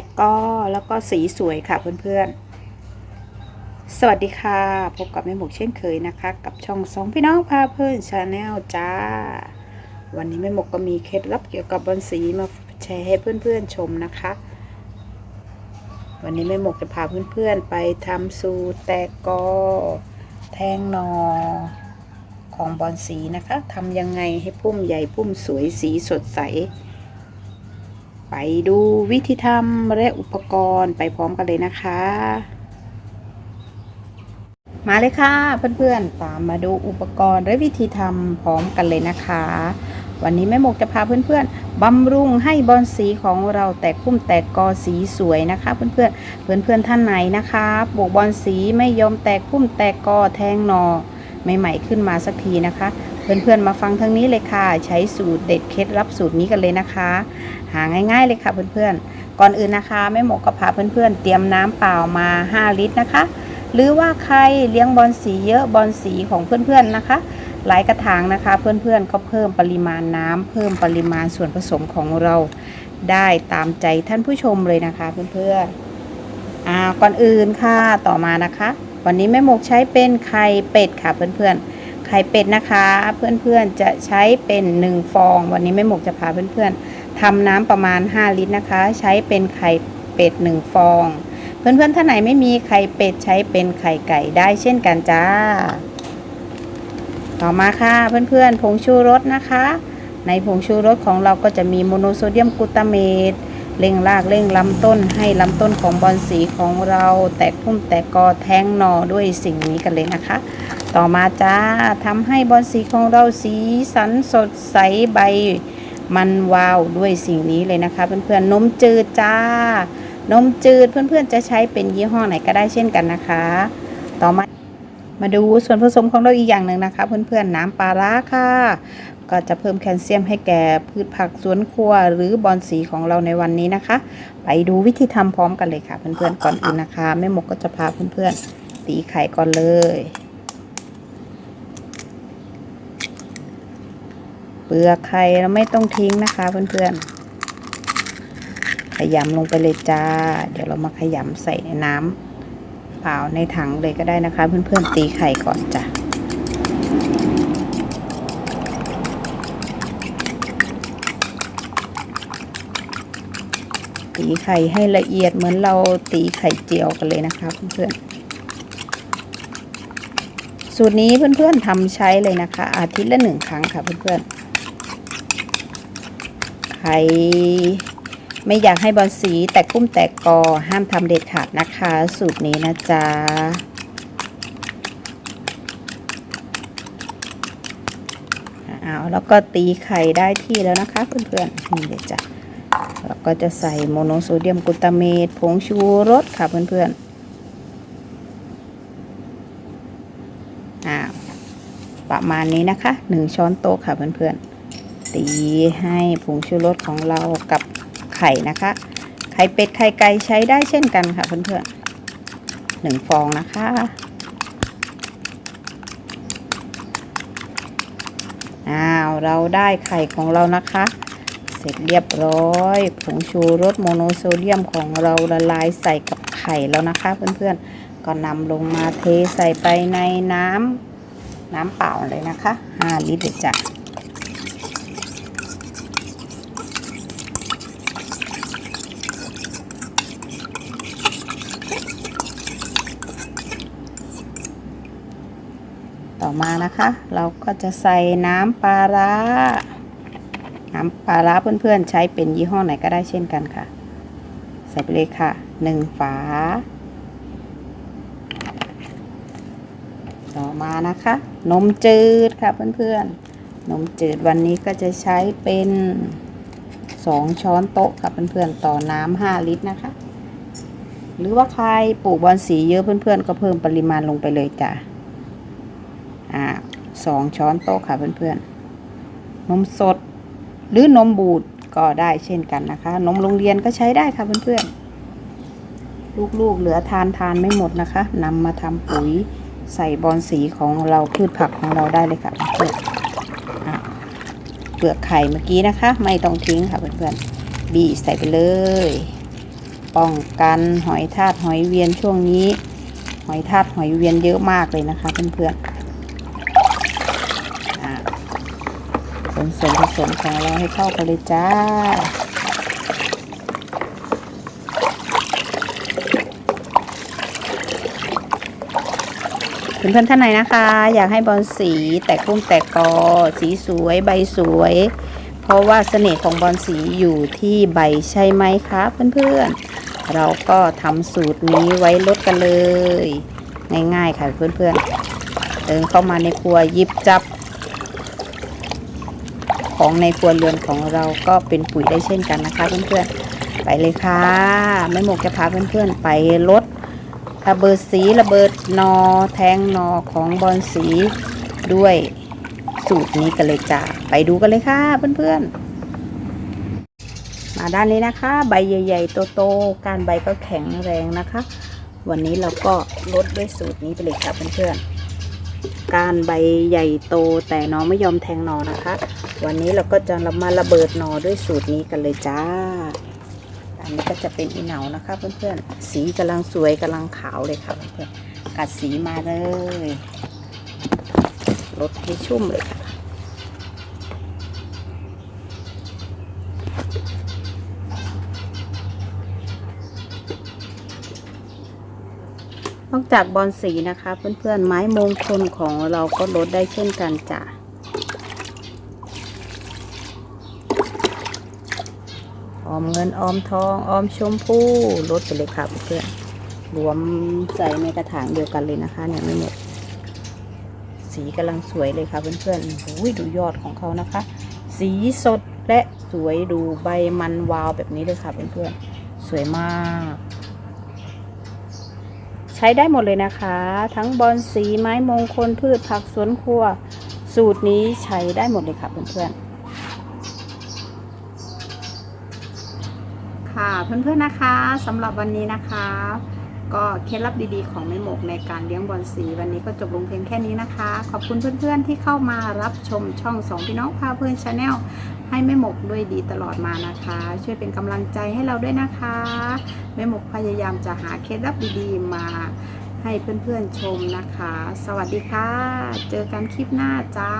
กก็แล้วก็สีสวยค่ะเพื่อนๆ สวัสดีค่ะ พบกับแม่หมกเช่นเคยนะคะ กับช่องสองพี่น้องพาเพื่อนชาแนลจ้า วันนี้แม่หมกก็มีเคล็ดลับเกี่ยวกับบอลสีมาแชร์ให้เพื่อนๆชมนะคะ วันนี้แม่หมกจะพาเพื่อนๆไปทำสูตรแตกกอแทงนอของบอลสีนะคะทำยังไงให้พุ่มใหญ่พุ่มสวยสีสดใส ไปดูวิธีทำและอุปกรณ์ไปพร้อมกันเลยนะคะ มาเลยค่ะเพื่อนๆตามมาดูอุปกรณ์และวิธีทำพร้อมกันเลยนะคะ วันนี้แม่หมกจะพาเพื่อนๆบำรุงให้บอลสีของเราแตกพุ่มแตกกอสีสวยนะคะ เพื่อนๆเพื่อนๆท่านไหนนะคะปลูกบอลสีไม่ยอมแตกพุ่มแตกกอแทงหนอใหม่ๆขึ้นมาสักทีนะคะ เพื่อนๆมาฟังทางนี้เลยค่ะ ใช้สูตรเด็ดเคล็ดลับสูตรนี้กันเลยนะคะ หาง่ายๆเลยค่ะเพื่อนๆ ก่อนอื่นนะคะแม่หมกก็พาเพื่อนๆ เตรียมน้ำเปล่ามา 5 ลิตรนะคะ หรือว่าใครเลี้ยงบอลสีเยอะบอลสีของเพื่อนๆนะคะ หลายกระถางนะคะ เพื่อนๆก็เพิ่มปริมาณน้ำเพิ่มปริมาณส่วนผสมของเราได้ตามใจท่านผู้ชมเลยนะคะเพื่อนๆอ่าก่อนอื่นค่ะต่อมานะคะ วันนี้แม่หมกใช้เป็นไข่เป็ดค่ะเพื่อนๆ ไข่เป็ดนะคะ เพื่อนๆจะใช้เป็น 1 ฟอง วันนี้แม่หมกจะพาเพื่อนๆทำน้ำประมาณ 5 ลิตรนะคะ ใช้เป็นไข่เป็ด 1 ฟอง เพื่อนๆท่านไหนไม่มีไข่เป็ดใช้เป็นไข่ไก่ได้เช่นกันจ้า ต่อมาค่ะเพื่อนๆผงชูรสนะคะ ในผงชูรสของเราก็จะมีโมโนโซเดียมกลูตาเมตเร่งรากเร่งลำต้นให้ลำต้นของบอลสีของเราแตกพุ่มแตกกอแทงหนอด้วยสิ่งนี้กันเลยนะคะ ต่อมาจ้าทำให้บอลสีของเราสีสันสดใสใบ มันวาวด้วยสิ่งนี้เลยนะคะเพื่อนๆนมจืดจ้านมจืดเพื่อนๆจะใช้เป็นยี่ห้อไหนก็ได้เช่นกันนะคะ ต่อมามาดูส่วนผสมของเราอีกอย่างหนึ่งนะคะ เพื่อนๆน้ำปลาร้าค่ะ ก็จะเพิ่มแคลเซียมให้แก่พืชผักสวนครัว หรือบอนสีของเราในวันนี้นะคะ ไปดูวิธีทำพร้อมกันเลยค่ะ เพื่อนๆก่อนอื่นนะคะแม่หมกก็จะพาเพื่อนๆตีไข่ก่อนเลย เปลือกไข่เราไม่ต้องทิ้งนะคะเพื่อนๆ ขยำลงไปเลยจ้า เดี๋ยวเรามาขยำใส่ในน้ำเปล่าในถังเลยก็ได้นะคะ เพื่อนๆตีไข่ก่อนจ้ะตีไข่ให้ละเอียดเหมือนเราตีไข่เจียวกันเลยนะคะ เพื่อนๆ สูตรนี้เพื่อนๆทำใช้เลยนะคะ อาทิตย์ละหนึ่งครั้งค่ะเพื่อนๆ ใครไม่อยากให้บอลสีแตกกุ้มแตกกอห้ามทำเด็ดขาดนะคะ สูตรนี้นะจ๊ะเอาแล้วก็ตีไข่ได้ที่แล้วนะคะเพื่อนๆนี่เลยจ้ะแล้วก็จะใส่โมโนโซเดียมกลูตาเมตผงชูรสค่ะเพื่อนๆอ้าวประมาณนี้นะคะหนึ่งช้อนโต๊ะค่ะเพื่อนๆ ตีให้ผงชูรสของเรากับไข่นะคะ ไข่เป็ดไข่ไก่ใช้ได้เช่นกันค่ะเพื่อนๆหนึ่งฟองนะคะ อ้าวเราได้ไข่ของเรานะคะ เสร็จเรียบร้อยผงชูรสโมโนโซเดียมของเราละลายใส่กับไข่แล้วนะคะเพื่อนๆ ก็นำลงมาเทใส่ไปในน้ำน้ำเปล่าเลยนะคะ 5 ลิตรจ้ะ ต่อมานะคะ เราก็จะใส่น้ำปลาร้าน้ำปลาร้าเพื่อนๆ ใช้เป็นยี่ห้อไหนก็ได้เช่นกันค่ะ ใส่ไปเลยค่ะหนึ่งฝา ต่อมานะคะ นมจืดค่ะเพื่อนๆ นมจืดวันนี้ก็จะใช้เป็นสองช้อนโต๊ะค่ะเพื่อนๆ ต่อน้ำห้าลิตรนะคะ หรือว่าใครปลูกบอลสีเยอะเพื่อนๆ ก็เพิ่มปริมาณลงไปเลยจ้ะ อ่าสองช้อนโต๊ะค่ะเพื่อนๆ นมสดหรือนมบูดก็ได้เช่นกันนะคะ นมโรงเรียนก็ใช้ได้ค่ะเพื่อนๆ ลูกๆเหลือทานทานไม่หมดนะคะนำมาทำปุ๋ยใส่บอลสีของเราพืชผักของเราได้เลยค่ะเพื่อนๆเปลือกไข่เมื่อกี้นะคะ ไม่ต้องทิ้งค่ะเพื่อนๆ บีใส่ไปเลย ป้องกันหอยทากหอยเวียนช่วงนี้ หอยทากหอยเวียนเยอะมากเลยนะคะเพื่อนๆอะค นส่วนผสมของเราให้เข้ากันเลยจ้า เพื่อนๆท่านไหนนะคะ อยากให้บอลสีแตกกุ้งแตกกอ สีสวยใบสวย เพราะว่าเสน่ห์ของบอลสีอยู่ที่ใบใช่ไหมคะเพื่อนๆ เราก็ทำสูตรนี้ไว้ลดกันเลย ง่ายๆค่ะเพื่อนๆเดินเข้ามาในครัวยิบจับ ของในครัวเรือนของเราก็เป็นปุ๋ยได้เช่นกันนะคะเพื่อนๆไปเลยค่ะแม่หมกจะพาเพื่อนๆไปลดระเบิดสีระเบิดนอ แทงนอของบอลสีด้วยสูตรนี้กันเลยจ้าไปดูกันเลยค่ะเพื่อนๆมาด้านนี้นะคะ ใบใหญ่ๆโตๆการใบก็แข็งแรงนะคะ วันนี้เราก็ลดด้วยสูตรนี้ไปเลยค่ะเพื่อนๆ การใบใหญ่โตแต่น้องไม่ยอมแทงนอนะคะ วันนี้เราก็จะมาระเบิดนอด้วยสูตรนี้กันเลยจ้า อันนี้ก็จะเป็นอีเหนานะคะเพื่อนๆ สีกำลังสวยกำลังขาวเลยค่ะเพื่อนๆ กัดสีมาเลยลดให้ชุ่มเลยค่ะ นอกจากบอลสีนะคะ เพื่อนๆไม้มงคลของเราก็ลดได้เช่นกันจ้ะออมเงินออมทองออมชมพู่ลดไปเลยค่ะเพื่อนรวมใส่ในกระถางเดียวกันเลยนะคะ เนี่ยไม่หมดสีกำลังสวยเลยค่ะเพื่อนๆโอ้ยดูยอดของเขานะคะ สีสดและสวยดูใบมันวาวแบบนี้เลยค่ะเพื่อนๆสวยมาก ใช้ได้หมดเลยนะคะ ทั้งบอลสีไม้มงคลพืชผักสวนครัว สูตรนี้ใช้ได้หมดเลยค่ะเพื่อนๆค่ะเพื่อนๆนะคะสำหรับวันนี้นะคะ ก็เคล็ดลับดีๆของแม่หมกในการเลี้ยงบอลสี วันนี้ก็จบลงเพียงแค่นี้นะคะ ขอบคุณเพื่อนๆที่เข้ามารับชมช่องสองพี่น้องพาเพื่อนชาแนลให้แม่หมกด้วยดีตลอดมานะคะ ช่วยเป็นกำลังใจให้เราด้วยนะคะแม่หมกพยายามจะหาเคล็ดลับดีๆมาให้เพื่อนๆชมนะคะ สวัสดีค่ะ เจอกันคลิปหน้าจ้า